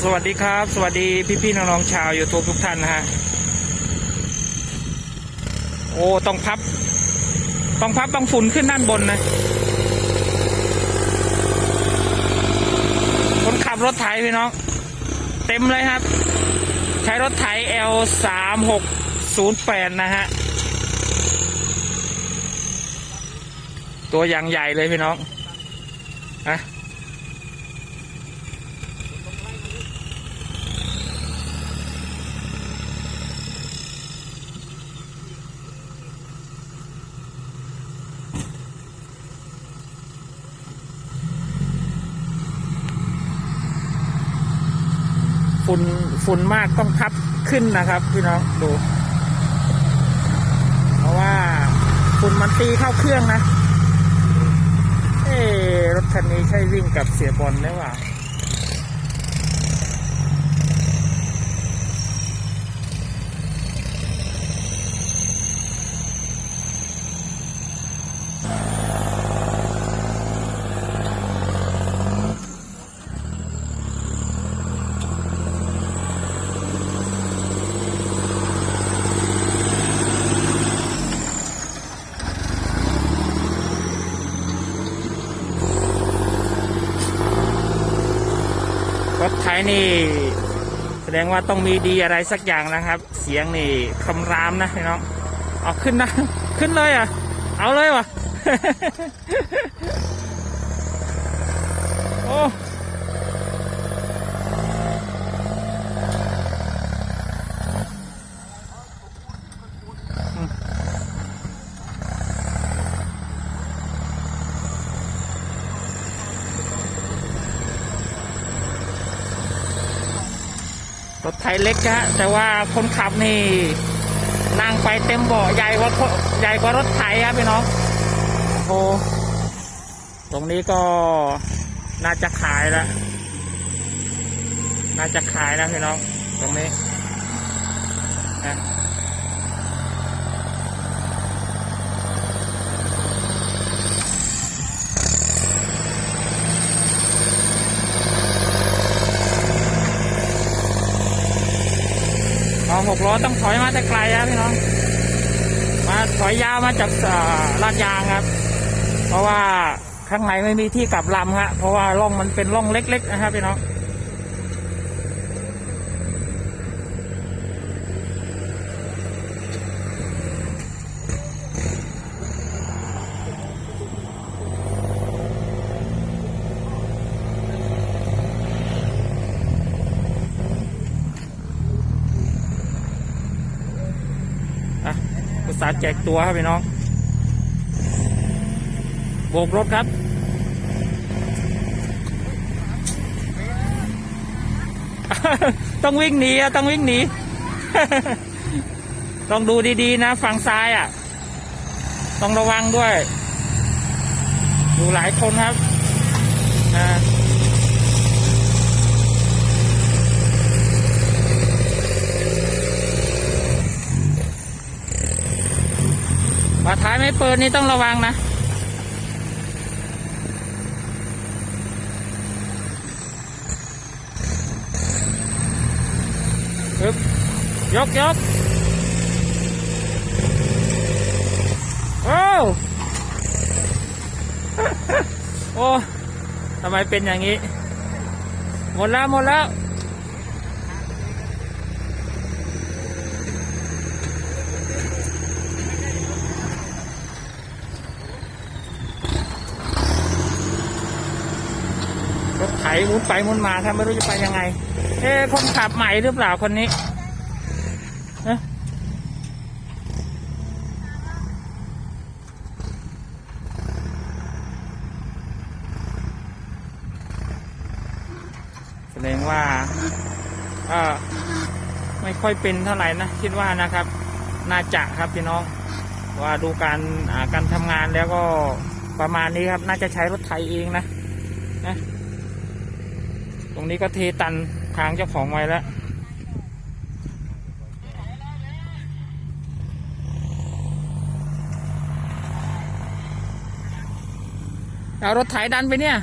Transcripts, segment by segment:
สวัสดีครับ สวัสดีพี่ๆน้องๆชาวยูทูบทุกท่านนะฮะ โอ้ ต้องพับ ต้องพับต้องฝุ่นขึ้นด้านบนนะ คนขับรถไถพี่น้อง เต็มเลยครับ ใช้รถไถ L สามหกศูนย์แปดนะฮะ ตัวอย่างใหญ่เลยพี่น้องนะฝุ่นฝุ่นมากต้องพับขึ้นนะครับ พี่น้องดู เพราะว่าฝุ่นมันตีเข้าเครื่องนะเอ๊ะ รถคันนี้ใช่วิ่งกับเสียบอลได้ว่า ถไถนี่ แสดงว่าต้องมีดีอะไรสักอย่างนะครับ เสียงนี่คำรามนะพี่น้องเอาขึ้นนะ ขึ้นเลยอะ เอาเลยวะโอ้ รถไถเล็กนะฮะแต่ว่าคนขับนี่นั่งไปเต็มเบาะใหญ่กว่าใหญ่กว่ารถไถครับพี่น้องโอ้ตรงนี้ก็น่าจะขายแล้วน่าจะขายแล้วพี่น้อง ตรงนี้นะ หกล้อต้องถอยมาแต่ไกลครับพี่น้อง มาถอยยาวมาจากลาดยางครับ เพราะว่าข้างในไม่มีที่กลับลำฮะเพราะว่าร่องมันเป็นร่องเล็ก ๆ นะครับพี่น้อง อุตสาห์แจกตัวครับพี่น้องโบกรถครับ ต้องวิ่งหนีอะต้องวิ่งหนีต้องดูดีๆนะฝั่งซ้ายอะ ต้องระวังด้วย ดูหลายคนครับนะ ฝาท้ายไม่เปิดนี่ต้องระวังนะปึ๊บยกยกโอ้โอ้ทำไมเป็นอย่างนี้ หมดแล้ว หมดแล้ว รถไถ หมุนไปหมุนมาครับไม่รู้จะไปยังไง เอ๊คนขับใหม่หรือเปล่าคนนี้เอ๊ะแสดงว่าเออไม่ค่อยเป็นเท่าไหร่นะคิดว่านะครับ น่าจะครับพี่น้อง ว่าดูการการทำงานแล้วก็ประมาณนี้ครับ น่าจะใช้รถไถเองนะนะ ตรงนี้ก็เทตันทางเจ้าของไว้แล้วเอารถไถดันไปเนี่ย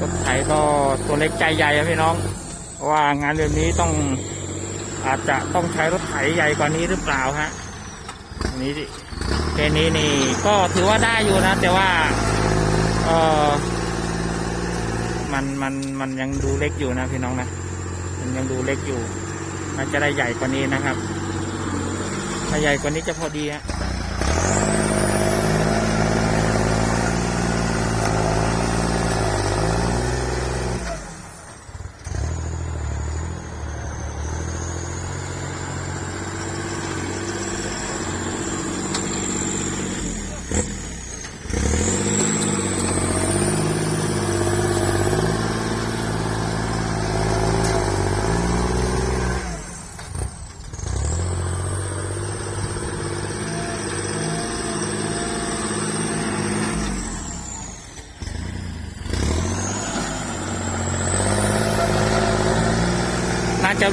รถไถก็ตัวเล็กใจใหญ่พี่น้องว่างานแบบนี้ต้องอาจจะต้องใช้รถไถใหญ่กว่านี้หรือเปล่าฮะอันนี้ดิแค่นี้นี่ก็ถือว่าได้อยู่นะ แต่ว่าเออมันมันมันยังดูเล็กอยู่นะพี่น้องนะมันยังดูเล็กอยู่น่าจะได้ใหญ่กว่านี้นะครับ ถ้าใหญ่กว่านี้จะพอดีฮะ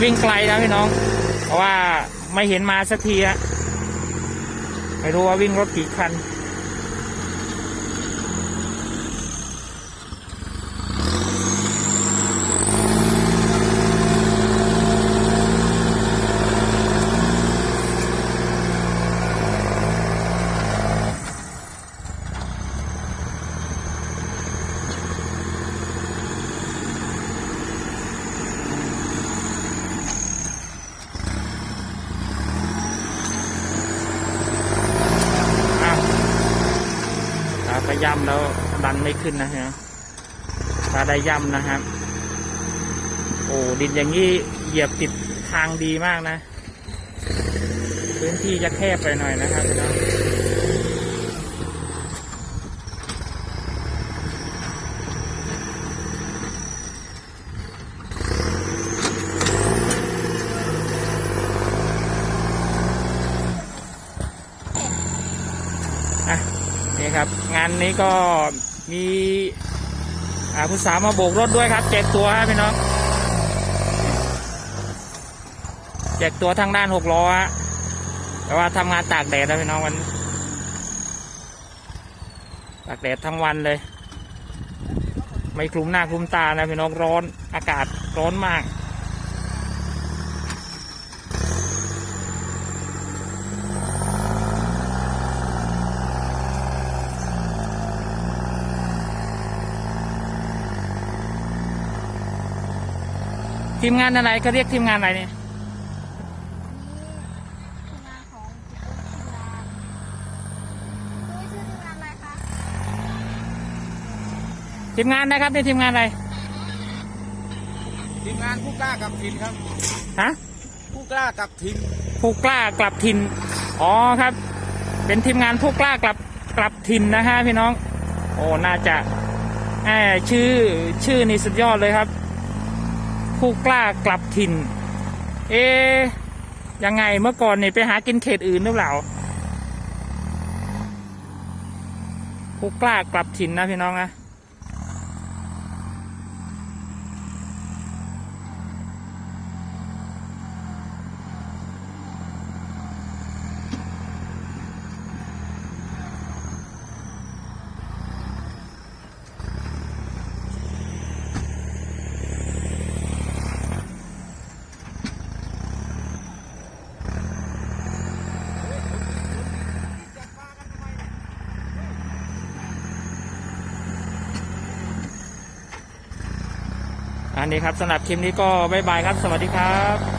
วิ่งไกลนะพี่น้อง เพราะว่าไม่เห็นมาสักทีอะไม่รู้ว่าวิ่งรถกี่คัน อ้าวถ้าไปย่ำแล้วดัน ไม่ขึ้นนะฮะถ้าได้ย่ำนะครับ โอ้ดินอย่างนี้เหยียบติดทางดีมากนะ พื้นที่จะแคบไปหน่อยนะครับนี่ครับ งานนี้ก็ มีอาผู้สาวมาโบกรถด้วยครับแจกตัวครับพี่น้องแจกตัวทางด้านหกล้อฮะแต่ว่าทำงานตากแดดนะพี่น้องวันตากแดดทั้งวันเลย ไม่คลุมหน้าคลุมตานะพี่น้องร้อนอากาศร้อนมาก ทีมงานอะไรเขาเรียกทีมงานอะไรเนี่ยทีมงานของทีมงานด้วยชื่อทีมงานอะไรคะทีมงานนะครับนี่ทีมงานอะไร ทีมงานผู้กล้ากับทินครับ ฮะ ผู้กล้ากับทินผู้กล้ากลับถิ่น อ๋อครับ เป็นทีมงานผู้กล้ากลับกลับถิ่นนะฮะพี่น้อง โอ้ น่าจะแอบชื่อชื่อนี่สุดยอดเลยครับ ผู้กล้ากลับถิ่น เอ๊ะยังไงเมื่อก่อนเนี่ยไปหากินเขตอื่นหรือเปล่า ผู้กล้ากลับถิ่นนะพี่น้องนะ อันนี้ครับสำหรับคลิปนี้ก็บ๊ายบายครับ สวัสดีครับ